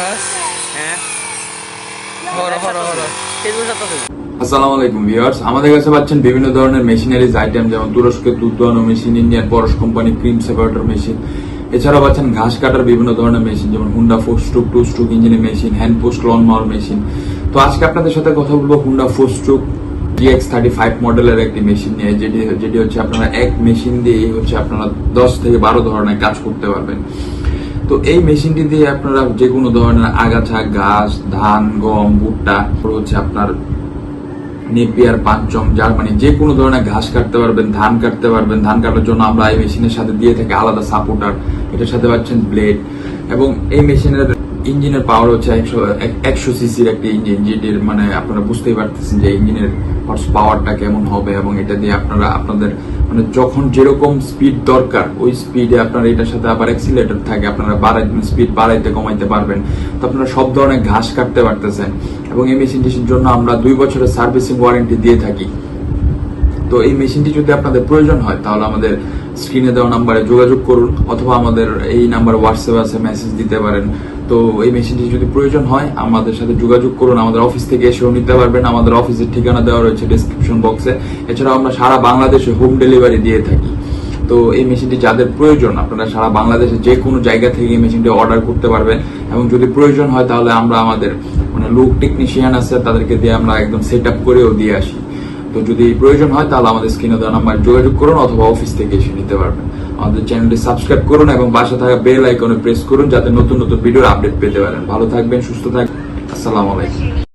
হ্যাঁ। আসসালামু আলাইকুম ভিউয়ার্স আমাদের কাছে পাচ্ছেন বিভিন্ন ধরনের মেশিনারিজ আইটেম যেমন তুরস্কের দুধ দোয়ানো machine Indian Parash company cream separator machine. এছাড়াও পাচ্ছেন ঘাস কাটার বিভিন্ন ধরনের মেশিন যেমন Honda four stroke two stroke ইঞ্জিনের machine hand post lawn mower machine. তো আজকে আপনাদের সাথে কথা বলব Honda four stroke GX thirty five মডেলের একটি মেশিন নিয়ে যেটি যেটি হচ্ছে আপনারা এক মেশিন দিয়ে হচ্ছে আপনারা দশ থেকে বারো ধরনের কাজ করতে পারবেন। তো এই মেশিনটি দিয়ে আপনারা যে কোনো ধরনের আগাছা, ঘাস, ধান, গম, ভুট্টা হচ্ছে আপনার নেপিয়ার পাঁচজম জার্মানি যে কোনো ধরনের ঘাস কাটতে পারবেন, ধান কাটতে পারবেন। ধান কাটার জন্য আমরা এই মেশিনের সাথে দিয়ে থাকি আলাদা সাপোর্টার এটার সাথে পাচ্ছেন ব্লেড এবং এই মেশিনের ইঞ্জিনের পাওয়ার হচ্ছে একশো একশো সিসির একটি ইঞ্জিন যেটির মানে আপনারা বুঝতেই পারতেছেন যে ইঞ্জিনের হর্স পাওয়ারটা কেমন হবে এবং এটা দিয়ে আপনারা, আপনাদের মানে যখন যেরকম স্পিড দরকার, ওই স্পিডে আপনারা এটার সাথে আবার অ্যাক্সিলেটর থাকে, আপনারা বাড়াই স্পিড বাড়াইতে, কমাইতে পারবেন। তো আপনারা সব ধরনের ঘাস কাটতে পারতেছেন। এবং এই মেশিনটির জন্য আমরা দুই বছরের সার্ভিসিং ওয়ারেন্টি দিয়ে থাকি। তো এই মেশিনটি যদি আপনাদের প্রয়োজন হয়, তাহলে আমাদের স্ক্রিনে দেওয়া নাম্বারে যোগাযোগ করুন, অথবা আমাদের এই নাম্বার হোয়াটসঅ্যাপ আছে মেসেজ দিতে পারেন। তো এই মেশিনটি যদি প্রয়োজন হয়, আমাদের সাথে যোগাযোগ করুন, আমাদের অফিস থেকে এসেও নিতে পারবেন। আমাদের অফিসের ঠিকানা দেওয়া রয়েছে ডিসক্রিপশন বক্সে এছাড়াও আমরা সারা বাংলাদেশে হোম ডেলিভারি দিয়ে থাকি। তো এই মেশিনটি যাদের প্রয়োজন, আপনারা সারা বাংলাদেশে যে কোনো জায়গা থেকে এই মেশিনটি অর্ডার করতে পারবেন। এবং যদি প্রয়োজন হয়, তাহলে আমরা আমাদের মানে লোক টেকনিশিয়ান আছে, তাদেরকে দিয়ে আমরা একদম সেট আপ করেও দিয়ে আসি। তো যদি প্রয়োজন হয়, তাহলে আমাদের স্ক্রিনে দেওয়া নাম্বার যোগাযোগ করুন অথবা অফিস থেকে এসে নিতে পারবেন। আমাদের চ্যানেলটি সাবস্ক্রাইব করুন এবং বাসা থাকা বেল আইকনে প্রেস করুন, যাতে নতুন নতুন ভিডিওর আপডেট পেতে পারেন। ভালো থাকবেন, সুস্থ থাকবেন। আসসালামু আলাইকুম।